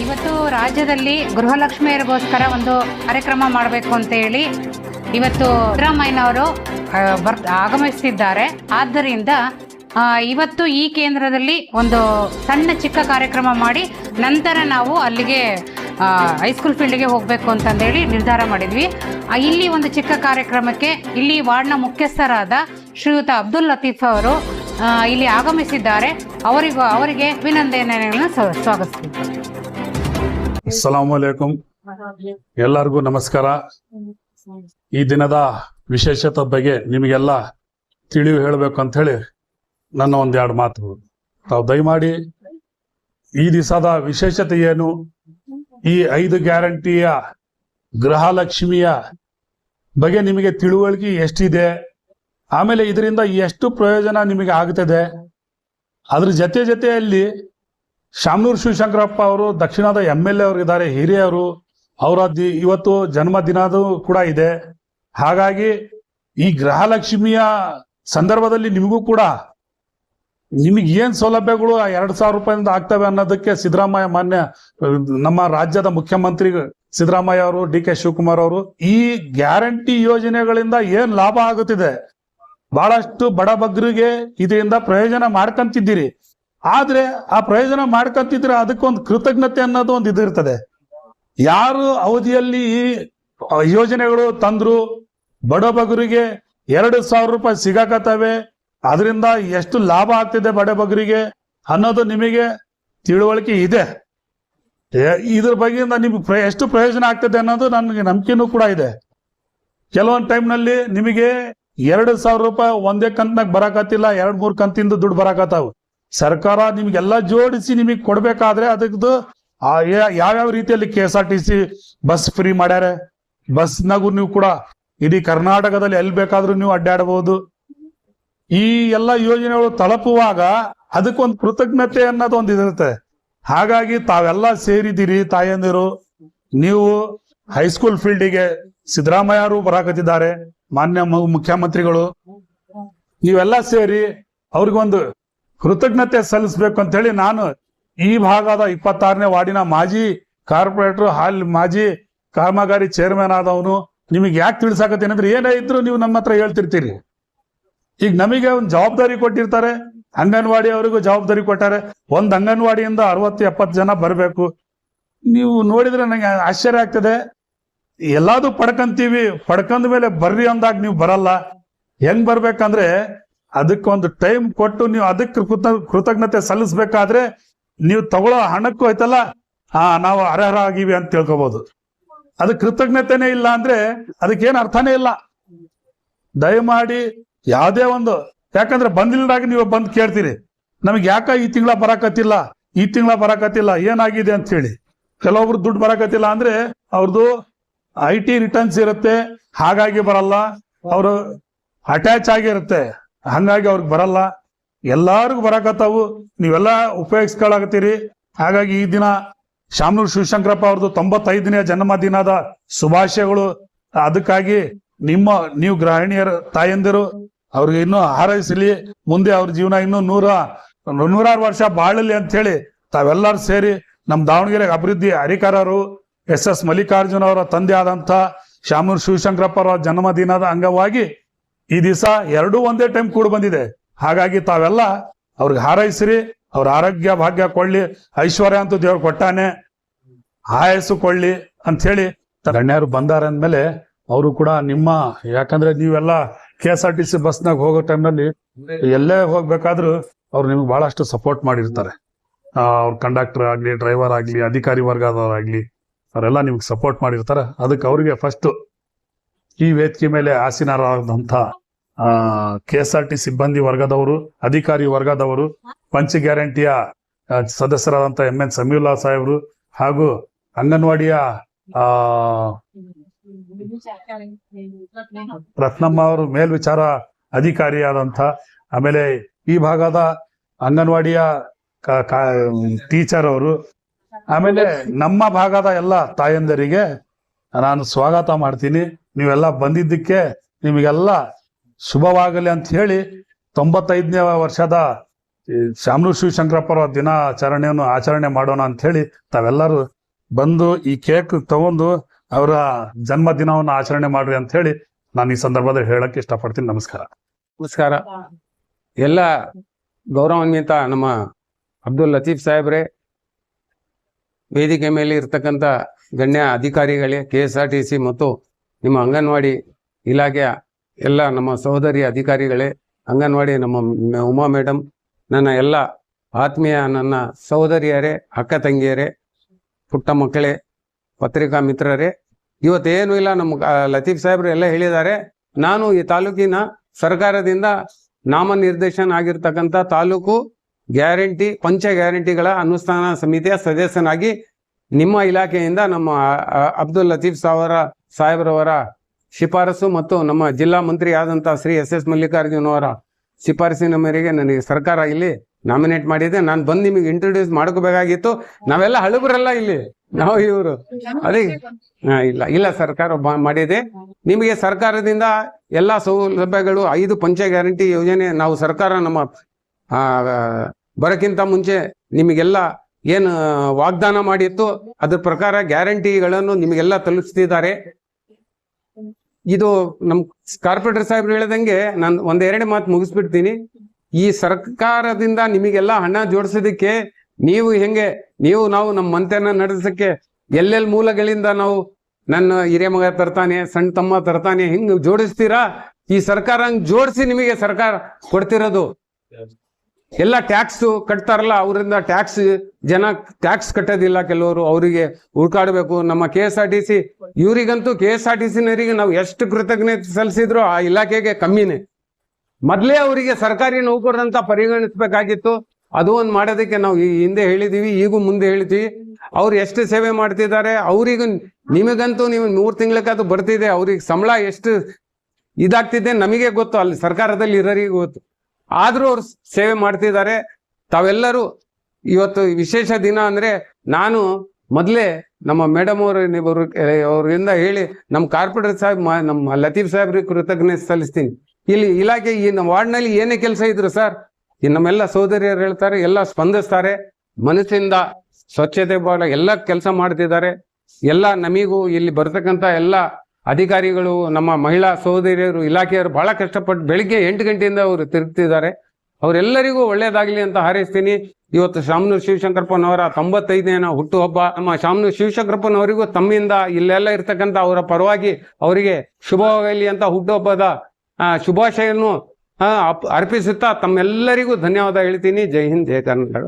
ಇವತ್ತು ರಾಜ್ಯದಲ್ಲಿ ಗೃಹಲಕ್ಷ್ಮಿಯರಿಗೋಸ್ಕರ ಒಂದು ಕಾರ್ಯಕ್ರಮ ಮಾಡಬೇಕು ಅಂತ ಹೇಳಿ ಇವತ್ತು ಸಿದ್ದರಾಮಯ್ಯನವರು ಬರ್ ಆಗಮಿಸಿದ್ದಾರೆ ಆದ್ದರಿಂದ ಇವತ್ತು ಈ ಕೇಂದ್ರದಲ್ಲಿ ಒಂದು ಸಣ್ಣ ಚಿಕ್ಕ ಕಾರ್ಯಕ್ರಮ ಮಾಡಿ ನಂತರ ನಾವು ಅಲ್ಲಿಗೆ ಹೈಸ್ಕೂಲ್ ಫೀಲ್ಡ್ಗೆ ಹೋಗಬೇಕು ಅಂತಂದೇಳಿ ನಿರ್ಧಾರ ಮಾಡಿದ್ವಿ. ಇಲ್ಲಿ ಒಂದು ಚಿಕ್ಕ ಕಾರ್ಯಕ್ರಮಕ್ಕೆ ಇಲ್ಲಿ ವಾರ್ಡ್ನ ಮುಖ್ಯಸ್ಥರಾದ ಶ್ರೀಯುತ ಅಬ್ದುಲ್ ಲತೀಫ್ ಅವರು ಇಲ್ಲಿ ಆಗಮಿಸಿದ್ದಾರೆ. ಅವರಿಗೂ, ಅವರಿಗೆ ಅಭಿನಂದನೆಗಳನ್ನು ಸ್ವ- ಸ್ವಾಗತಿಸ್ತಿದ್ದಾರೆ ಅಸ್ಸಲಾಂ ವಲೈಕುಂ ಎಲ್ಲರಿಗೂ ನಮಸ್ಕಾರ. ಈ ದಿನದ ವಿಶೇಷತೆ ಬಗ್ಗೆ ನಿಮಗೆಲ್ಲ ತಿಳಿವು ಹೇಳಬೇಕು ಅಂತ ಹೇಳಿ ನನ್ನ ಒಂದೆರಡು ಮಾತು ತಾವು ದಯಮಾಡಿ ಈ ದಿವಸದ ವಿಶೇಷತೆ ಏನು? ಈ ಐದು ಗ್ಯಾರಂಟಿಯ ಗೃಹಲಕ್ಷ್ಮಿಯ ಬಗ್ಗೆ ನಿಮಗೆ ತಿಳುವಳಿಕೆ ಎಷ್ಟಿದೆ? ಆಮೇಲೆ ಇದರಿಂದ ಎಷ್ಟು ಪ್ರಯೋಜನ ನಿಮಗೆ ಆಗ್ತದೆ? ಅದ್ರ ಜೊತೆ ಜೊತೆಯಲ್ಲಿ ಶಾಮನೂರು ಶಿವಶಂಕರಪ್ಪ ಅವರು, ದಕ್ಷಿಣದ ಎಂ ಎಲ್ ಎ ಅವರು ಇದ್ದಾರೆ, ಹಿರಿಯರು ಅವರ ಇವತ್ತು ಜನ್ಮದಿನದು ಕೂಡ ಇದೆ. ಹಾಗಾಗಿ ಈ ಗೃಹಲಕ್ಷ್ಮಿಯ ಸಂದರ್ಭದಲ್ಲಿ ನಿಮಗೂ ಕೂಡ ನಿಮಗೆ ಏನು ಸೌಲಭ್ಯಗಳು ಎರಡ್ ಸಾವಿರ ರೂಪಾಯಿಂದ ಆಗ್ತವೆ ಅನ್ನೋದಕ್ಕೆ ಸಿದ್ದರಾಮಯ್ಯ ಮಾನ್ಯ ನಮ್ಮ ರಾಜ್ಯದ ಮುಖ್ಯಮಂತ್ರಿ ಸಿದ್ದರಾಮಯ್ಯ ಅವರು, ಡಿ ಕೆ ಶಿವಕುಮಾರ್ ಅವರು ಈ ಗ್ಯಾರಂಟಿ ಯೋಜನೆಗಳಿಂದ ಏನ್ ಲಾಭ ಆಗುತ್ತಿದೆ? ಬಹಳಷ್ಟು ಬಡಬಗ್ರಿಗೆ ಇದರಿಂದ ಪ್ರಯೋಜನ ಮಾಡ್ಕೊಂತಿದ್ದೀರಿ. ಆದ್ರೆ ಆ ಪ್ರಯೋಜನ ಮಾಡ್ಕೊಂತಿದ್ರೆ ಅದಕ್ಕೊಂದು ಕೃತಜ್ಞತೆ ಅನ್ನೋದು ಒಂದು ಇದಿರ್ತದೆ ಯಾರು ಅವಧಿಯಲ್ಲಿ ಈ ಯೋಜನೆಗಳು ತಂದ್ರು ಬಡಬಗರಿಗೆ ಎರಡು ಸಾವಿರ ರೂಪಾಯಿ ಸಿಗಾಕತ್ತವೆ, ಅದರಿಂದ ಎಷ್ಟು ಲಾಭ ಆಗ್ತಿದೆ ಬಡಬಗರಿಗೆ ಅನ್ನೋದು ನಿಮಗೆ ತಿಳುವಳಿಕೆ ಇದೆ. ಇದ್ರ ಬಗ್ಗೆಯಿಂದ ನಿಮ್ಗೆ ಎಷ್ಟು ಪ್ರಯೋಜನ ಆಗ್ತದೆ ಅನ್ನೋದು ನನಗೆ ನಂಬಿಕೆನೂ ಕೂಡ ಇದೆ. ಕೆಲವೊಂದು ಟೈಮ್ನಲ್ಲಿ ನಿಮಗೆ ಎರಡು ಸಾವಿರ ರೂಪಾಯಿ ಒಂದೇ ಕಂತ್ನಾಗ ಬರಾಕತ್ತಿಲ್ಲ, ಎರಡು ಮೂರು ಕಂತಿಂದ ದುಡ್ಡು ಬರಾಕತ್ತಾವ. ಸರ್ಕಾರ ನಿಮ್ಗೆಲ್ಲ ಜೋಡಿಸಿ ನಿಮಗೆ ಕೊಡ್ಬೇಕಾದ್ರೆ ಅದಕ್ಕದು ಯಾವ್ಯಾವ ರೀತಿಯಲ್ಲಿ K S R T C bus free ಮಾಡ್ಯಾರ? ಬಸ್ನಾಗೂ ನೀವು ಕೂಡ ಇಡೀ ಕರ್ನಾಟಕದಲ್ಲಿ ಎಲ್ಲಿ ಬೇಕಾದ್ರೂ ನೀವು ಅಡ್ಡಾಡಬಹುದು ಈ ಎಲ್ಲ ಯೋಜನೆಗಳು ತಲುಪುವಾಗ ಅದಕ್ಕೊಂದು ಕೃತಜ್ಞತೆ ಅನ್ನೋದು ಒಂದು ಇದಿರುತ್ತೆ ಹಾಗಾಗಿ ತಾವೆಲ್ಲ ಸೇರಿದ್ದೀರಿ ತಾಯಂದಿರು. ನೀವು ಹೈಸ್ಕೂಲ್ ಫೀಲ್ಡಿಗೆ ಸಿದ್ದರಾಮಯ್ಯರು ಬರಾಕತ್ತಿದ್ದಾರೆ, ಮಾನ್ಯ ಮುಖ್ಯಮಂತ್ರಿಗಳು. ನೀವೆಲ್ಲ ಸೇರಿ ಅವ್ರಿಗೊಂದು ಕೃತಜ್ಞತೆ ಸಲ್ಲಿಸ್ಬೇಕು ಅಂತ ಹೇಳಿ ನಾನು ಈ ಭಾಗದ ಇಪ್ಪತ್ತಾರನೇ ವಾರ್ಡಿನ ಮಾಜಿ ಕಾರ್ಪೊರೇಟರ್, ಹಾಲ್ ಮಾಜಿ ಕಾಮಗಾರಿ ಚೇರ್ಮನ್ ಆದವನು ನಿಮಗೆ ಯಾಕೆ ತಿಳ್ಸಾಕತ್ತೀನಿ ಅಂದ್ರೆ ಏನೇ ಇದ್ರು ನೀವು ನಮ್ಮ ಹತ್ರ ಹೇಳ್ತಿರ್ತೀರಿ. ಈಗ ನಮಗೆ ಒಂದು ಜವಾಬ್ದಾರಿ ಕೊಟ್ಟಿರ್ತಾರೆ, ಅಂಗನವಾಡಿ ಅವರಿಗೂ ಜವಾಬ್ದಾರಿ ಕೊಟ್ಟಾರೆ. ಒಂದ್ ಅಂಗನವಾಡಿಯಿಂದ ಅರವತ್ತು, ಎಪ್ಪತ್ತು ಜನ ಬರಬೇಕು. ನೀವು ನೋಡಿದ್ರೆ ನಂಗೆ ಆಶ್ಚರ್ಯ ಆಗ್ತದೆ. ಎಲ್ಲಾದು ಪಡ್ಕಂತೀವಿ ಪಡ್ಕಂದ ಮೇಲೆ ಬರ್ರಿ ಅಂದಾಗ ನೀವು ಬರಲ್ಲ. ಹೆಂಗ್ ಬರ್ಬೇಕಂದ್ರೆ ಅದಕ್ಕೊಂದು ಟೈಮ್ ಕೊಟ್ಟು ನೀವು ಅದಕ್ಕೆ ಕೃತ, ಕೃತಜ್ಞತೆ ಸಲ್ಲಿಸ್ಬೇಕಾದ್ರೆ ನೀವು ತಗೊಳ್ಳೋ ಹಣಕ್ಕೂ ಆಯ್ತಲ್ಲ? ಹಾ ನಾವು ಅರ್ಹರ ಆಗಿವಿ ಅಂತ ತಿಳ್ಕೊಬಹುದು ಅದು ಕೃತಜ್ಞತೆನೇ ಇಲ್ಲ ಅಂದ್ರೆ ಅದಕ್ಕೇನು ಅರ್ಥನೇ ಇಲ್ಲ. ದಯಮಾಡಿ ಯಾವುದೇ ಒಂದು, ಯಾಕಂದ್ರೆ ಬಂದಿಲ್ಲದಾಗ ನೀವು ಬಂದು ಕೇಳ್ತೀರಿ. ನಮಗೆ ಯಾಕ ಈ ತಿಂಗಳ ಬರಾಕತ್ತಿಲ್ಲ? ಈ ತಿಂಗಳ ಬರಾಕತ್ತಿಲ್ಲ. ಏನಾಗಿದೆ ಅಂತ ಹೇಳಿ. ಕೆಲವೊಬ್ರು ದುಡ್ಡು ಬರಾಕತ್ತಿಲ್ಲ ಅಂದ್ರೆ ಅವ್ರದ್ದು ಐ ಟಿ ರಿಟರ್ನ್ಸ್ ಇರುತ್ತೆ, ಹಾಗಾಗಿ ಬರಲ್ಲ. ಅವರು ಅಟ್ಯಾಚ್ ಆಗಿರುತ್ತೆ. ಹಂಗಾಗಿ ಅವ್ರಿಗೆ ಬರಲ್ಲ. ಎಲ್ಲಾರ್ಗು ಬರಾಕತ್ತಾವು. ನೀವೆಲ್ಲ ಉಪಯೋಗಿಸ್ಕೊಳಕತ್ತೀರಿ. ಹಾಗಾಗಿ ಈ ದಿನ ಶಾಮನೂರು ಶಿವಶಂಕರಪ್ಪ ಅವ್ರದ್ದು ತೊಂಬತ್ತೈದನೇ ಜನ್ಮದಿನದ ಶುಭಾಶಯಗಳು. ಅದಕ್ಕಾಗಿ ನಿಮ್ಮ, ನೀವು ಗೃಹಿಣಿಯರ, ತಾಯಂದಿರು, ಅವ್ರಿಗೆ ಇನ್ನೂ ಹಾರೈಸಲಿ. ಮುಂದೆ ಅವ್ರ ಜೀವನ ಇನ್ನೂ ನೂರ, ನೂರಾರು ವರ್ಷ ಬಾಳಲಿ ಅಂತ ಹೇಳಿ ತಾವೆಲ್ಲರೂ ಸೇರಿ ನಮ್ಮ ದಾವಣಗೆರೆ ಅಭಿವೃದ್ಧಿ ಅಧಿಕಾರರು, ಎಸ್ ಎಸ್ ಮಲ್ಲಿಕಾರ್ಜುನ ಅವರ ತಂದೆ ಆದಂತ ಶಾಮನೂರು ಶಿವಶಂಕರಪ್ಪ ಅವರ ಜನ್ಮದಿನದ ಅಂಗವಾಗಿ ಈ ದಿವಸ ಎರಡೂ ಒಂದೇ ಟೈಮ್ ಕೂಡ ಬಂದಿದೆ. ಹಾಗಾಗಿ ತಾವೆಲ್ಲ ಅವ್ರಿಗೆ ಹಾರೈಸಿರಿ, ಅವ್ರ ಆರೋಗ್ಯ ಭಾಗ್ಯ ಕೊಳ್ಳಿ, ಐಶ್ವರ್ಯ ಅಂತೂ ದೇವ್ರು ಕೊಟ್ಟಾನೆ, ಆಯಸ್ಸು ಕೊಳ್ಳಿ ಅಂತ ಹೇಳಿ ಗಣ್ಯರು ಬಂದಾರ ಅಂದ್ಮೇಲೆ ಅವರು ಕೂಡ ನಿಮ್ಮ, ಯಾಕಂದ್ರೆ ನೀವೆಲ್ಲ K S R T C ಬಸ್ನಾಗ ಹೋಗೋ ಟೈಮ್ನಲ್ಲಿ ಎಲ್ಲೇ ಹೋಗ್ಬೇಕಾದ್ರೂ ಅವ್ರು ನಿಮ್ಗೆ ಬಹಳಷ್ಟು ಸಪೋರ್ಟ್ ಮಾಡಿರ್ತಾರೆ. ಅವ್ರ ಕಂಡಕ್ಟರ್ ಆಗ್ಲಿ ಡ್ರೈವರ್ ಆಗ್ಲಿ, ಅಧಿಕಾರಿ ವರ್ಗದವರಾಗ್ಲಿ ಅವರೆಲ್ಲ ನಿಮ್ಗೆ ಸಪೋರ್ಟ್ ಮಾಡಿರ್ತಾರೆ. ಅದಕ್ಕೆ ಅವರಿಗೆ ಫಸ್ಟ್ ಈ ವೇದಿಕೆ ಮೇಲೆ ಆಸೀನರಾದಂಥ ಕೆ ಎಸ್ ಆರ್ ಟಿ ಸಿಬ್ಬಂದಿ ವರ್ಗದವರು, ಅಧಿಕಾರಿ ವರ್ಗದವರು, ಪಂಚ ಗ್ಯಾರಂಟಿಯ ಸದಸ್ಯರಾದಂಥ ಎಂ ಎನ್ ಸಮೀವುಲ್ಲಾ ಸಾಹೇಬರು ಹಾಗೂ ಅಂಗನವಾಡಿಯ ರತ್ನಮ್ಮ ಅವರು ಮೇಲ್ವಿಚಾರ ಅಧಿಕಾರಿಯಾದಂಥ, ಆಮೇಲೆ ಈ ಭಾಗದ ಅಂಗನವಾಡಿಯ ಟೀಚರ್ ಅವರು, ಆಮೇಲೆ ನಮ್ಮ ಭಾಗದ ಎಲ್ಲ ತಾಯಂದರಿಗೆ ನಾನು ಸ್ವಾಗತ ಮಾಡ್ತೀನಿ. ನೀವೆಲ್ಲ ಬಂದಿದ್ದಕ್ಕೆ ನಿಮಗೆಲ್ಲ ಶುಭವಾಗಲಿ ಅಂತ ಹೇಳಿ ತೊಂಬತ್ತೈದನೇ ವರ್ಷದ ಶಾಮನು ಶಿವಶಂಕರಪ್ಪರ ದಿನಾಚರಣೆಯನ್ನು ಆಚರಣೆ ಮಾಡೋಣ ಅಂತ ಹೇಳಿ ತಾವೆಲ್ಲರೂ ಬಂದು ಈ ಕೇಕ್ ತಗೊಂಡು ಅವರ ಜನ್ಮ ದಿನವನ್ನು ಆಚರಣೆ ಮಾಡ್ರಿ ಅಂತ ಹೇಳಿ ನಾನು ಈ ಸಂದರ್ಭದಲ್ಲಿ ಹೇಳಕ್ಕೆ ಇಷ್ಟಪಡ್ತೀನಿ. ನಮಸ್ಕಾರ. ನಮಸ್ಕಾರ. ಎಲ್ಲ ಗೌರವಾನ್ವಿತ ನಮ್ಮ ಅಬ್ದುಲ್ ಲತೀಫ್ ಸಾಹೇಬ್ರೆ ವೇದಿಕೆ ಮೇಲೆ ಇರ್ತಕ್ಕಂಥ ಗಣ್ಯ ಅಧಿಕಾರಿಗಳೇ, K S R T C ಮತ್ತು ನಿಮ್ಮ ಅಂಗನವಾಡಿ ಇಲಾಖೆಯ ಎಲ್ಲ ನಮ್ಮ ಸಹೋದರಿ ಅಧಿಕಾರಿಗಳೇ, ಅಂಗನವಾಡಿ ನಮ್ಮ ಉಮಾ ಮೇಡಮ್ ನನ್ನ ಎಲ್ಲ ಆತ್ಮೀಯ ನನ್ನ ಸಹೋದರಿಯರೇ, ಅಕ್ಕ ತಂಗಿಯರೇ, ಪುಟ್ಟ ಮಕ್ಕಳೇ, ಪತ್ರಿಕಾ ಮಿತ್ರರೇ ಇವತ್ತೇನು ಇಲ್ಲ ನಮ್ಮ ಲತೀಫ್ ಸಾಹೇಬ್ರು ಎಲ್ಲ ಹೇಳಿದ್ದಾರೆ. ನಾನು ಈ ತಾಲೂಕಿನ ಸರ್ಕಾರದಿಂದ ನಾಮನಿರ್ದೇಶನ ಆಗಿರ್ತಕ್ಕಂಥ ತಾಲೂಕು ಗ್ಯಾರಂಟಿ, ಪಂಚ ಗ್ಯಾರಂಟಿಗಳ ಅನುಷ್ಠಾನ ಸಮಿತಿಯ ಸದಸ್ಯನಾಗಿ ನಿಮ್ಮ ಇಲಾಖೆಯಿಂದ ನಮ್ಮ ಅಬ್ದುಲ್ ಲತೀಫ್ ಸಾವರ ಸಾಹೇಬ್ರವರ ಶಿಫಾರಸು ಮತ್ತು ನಮ್ಮ ಜಿಲ್ಲಾ ಮಂತ್ರಿ ಆದಂಥ ಶ್ರೀ ಎಸ್ ಎಸ್ ಮಲ್ಲಿಕಾರ್ಜುನ್ ಅವರ ಶಿಫಾರಸಿನ ಮೇರೆಗೆ ನನಗೆ ಸರ್ಕಾರ ಇಲ್ಲಿ ನಾಮಿನೇಟ್ ಮಾಡಿದೆ. ನಾನು ಬಂದು ನಿಮಗೆ ಇಂಟ್ರೊಡ್ಯೂಸ್ ಮಾಡ್ಕೋಬೇಕಾಗಿತ್ತು. ನಾವೆಲ್ಲ ಹಳುಬರಲ್ಲ ಇಲ್ಲಿ. ನಾವು ಇವರು. ಅದೇ. ಇಲ್ಲ ಇಲ್ಲ ಸರ್ಕಾರ ಮಾಡಿದೆ. ನಿಮಗೆ ಸರ್ಕಾರದಿಂದ ಎಲ್ಲಾ ಸೌಲಭ್ಯಗಳು, ಐದು ಪಂಚ ಗ್ಯಾರಂಟಿ ಯೋಜನೆ ನಾವು ಸರ್ಕಾರ ನಮ್ಮ ಬರೋಕ್ಕಿಂತ ಮುಂಚೆ ನಿಮಗೆಲ್ಲ ಏನು ವಾಗ್ದಾನ ಮಾಡಿತ್ತು? ಅದ್ರ ಪ್ರಕಾರ ಗ್ಯಾರಂಟಿಗಳನ್ನು ನಿಮಗೆಲ್ಲ ತಲುಪಿಸ್ತಿದ್ದಾರೆ. ಇದು ನಮ್ ಕಾರ್ಪೊರೇಟರ್ ಸಾಹೇಬ್ರು ಹೇಳ್ದಂಗೆ ನಾನು ಒಂದೆರಡು ಮಾತು ಮುಗಿಸ್ಬಿಡ್ತೀನಿ. ಈ ಸರ್ಕಾರದಿಂದ ನಿಮಗೆಲ್ಲ ಹಣ ಜೋಡಿಸೋದಕ್ಕೆ ನೀವು ಹೆಂಗೆ, ನೀವು ನಾವು ನಮ್ಮ ಮಂತೆನ ನಡೆಸಕ್ಕೆ ಎಲ್ಲೆಲ್ಲಿ ಮೂಲಗಳಿಂದ ನಾವು ನನ್ನ ಹಿರಿಯ ಮಗ ತರ್ತಾನೆ, ಸಣ್ಣ ತಮ್ಮ ತರ್ತಾನೆ, ಹಿಂಗ್ ಜೋಡಿಸ್ತೀರಾ? ಈ ಸರ್ಕಾರ ಜೋಡಿಸಿ ನಿಮಗೆ ಸರ್ಕಾರ ಕೊಡ್ತಿರೋದು. ಎಲ್ಲ ಟ್ಯಾಕ್ಸ್ ಕಟ್ತಾರಲ್ಲ, ಅವರಿಂದ ಟ್ಯಾಕ್ಸ್ ಜನ ಟ್ಯಾಕ್ಸ್ ಕಟ್ಟೋದಿಲ್ಲ ಕೆಲವರು, ಅವರಿಗೆ ಹುಡ್ಕಾಡ್ಬೇಕು. ನಮ್ಮ K S R T C ಇವರಿಗಂತೂ K S R T ಸಿನವರಿಗೆ ನಾವು ಎಷ್ಟು ಕೃತಜ್ಞತೆ ಸಲ್ಲಿಸಿದ್ರು ಆ ಇಲಾಖೆಗೆ ಕಮ್ಮಿನೇ. ಮೊದಲೇ ಅವರಿಗೆ ಸರ್ಕಾರಿ ನೌಕರರಂತ ಪರಿಗಣಿಸಬೇಕಾಗಿತ್ತು. ಅದು ಒಂದು ಮಾಡೋದಕ್ಕೆ ನಾವು ಈ ಹಿಂದೆ ಹೇಳಿದೀವಿ, ಈಗೂ ಮುಂದೆ ಹೇಳ್ತೀವಿ. ಅವ್ರು ಎಷ್ಟು ಸೇವೆ ಮಾಡ್ತಿದ್ದಾರೆ, ಅವರಿಗೂ ನಿಮಗಂತೂ ನೀವು ಮೂರು ತಿಂಗಳಕ್ಕದು ಬರ್ತಿದೆ, ಅವ್ರಿಗೆ ಸಂಬಳ ಎಷ್ಟು ಇದಾಗ್ತಿದೆ ನಮಗೆ ಗೊತ್ತು, ಅಲ್ಲಿ ಸರ್ಕಾರದಲ್ಲಿ ಇರೋರಿಗೆ ಗೊತ್ತು. ಆದ್ರೂ ಅವ್ರು ಸೇವೆ ಮಾಡ್ತಿದ್ದಾರೆ. ತಾವೆಲ್ಲರೂ ಇವತ್ತು ವಿಶೇಷ ದಿನ ಅಂದ್ರೆ ನಾನು ಮೊದಲೇ ನಮ್ಮ ಮೇಡಮ್ ಅವರು ಅವರಿಂದ ಹೇಳಿ ನಮ್ಮ ಕಾರ್ಪೊರೇಟರ್ ಸಾಹೇಬ್ ನಮ್ಮ ಲತೀಫ್ ಸಾಹೇಬ್ರಿಗೆ ಕೃತಜ್ಞತೆ ಸಲ್ಲಿಸ್ತೀನಿ. ಇಲ್ಲಿ ಇಲಾಖೆ ಈ ನಮ್ಮ ವಾರ್ಡ್ನಲ್ಲಿ ಏನೇ ಕೆಲಸ ಇದ್ರು ಸರ್, ಈ ನಮ್ಮೆಲ್ಲ ಸಹೋದರಿಯರು ಹೇಳ್ತಾರೆ, ಎಲ್ಲ ಸ್ಪಂದಿಸ್ತಾರೆ. ಮನಸ್ಸಿಂದ ಸ್ವಚ್ಛತೆ ಬಾಳ ಎಲ್ಲ ಕೆಲಸ ಮಾಡ್ತಿದ್ದಾರೆ. ಎಲ್ಲ ನಮಿಗೂ ಇಲ್ಲಿ ಬರ್ತಕ್ಕಂಥ ಎಲ್ಲ ಅಧಿಕಾರಿಗಳು, ನಮ್ಮ ಮಹಿಳಾ ಸಹೋದರಿಯರು, ಇಲಾಖೆಯವರು ಬಹಳ ಕಷ್ಟಪಟ್ಟು ಬೆಳಿಗ್ಗೆ ಎಂಟು ಗಂಟೆಯಿಂದ ಅವರು ತಿರುಗ್ತಿದ್ದಾರೆ. ಅವರೆಲ್ಲರಿಗೂ ಒಳ್ಳೇದಾಗಲಿ ಅಂತ ಹಾರೈಸ್ತೀನಿ. ಇವತ್ತು ಶಾಮನೂರು ಶಿವಶಂಕರಪ್ಪನವರ ತೊಂಬತ್ತೈದನೇ ಹುಟ್ಟುಹಬ್ಬ. ನಮ್ಮ ಶಾಮನೂರು ಶಿವಶಂಕರಪ್ಪನವರಿಗೂ ತಮ್ಮಿಂದ ಇಲ್ಲೆಲ್ಲ ಇರ್ತಕ್ಕಂಥ ಅವರ ಪರವಾಗಿ ಅವರಿಗೆ ಶುಭವಾಗಲಿ ಅಂತ ಹುಟ್ಟುಹಬ್ಬದ ಶುಭಾಶಯನ್ನು ಅರ್ಪಿಸುತ್ತಾ ತಮ್ಮೆಲ್ಲರಿಗೂ ಧನ್ಯವಾದ ಹೇಳ್ತೀನಿ. ಜೈ ಹಿಂದ್ ಜಯ ಕರ್ನಾಟಕ.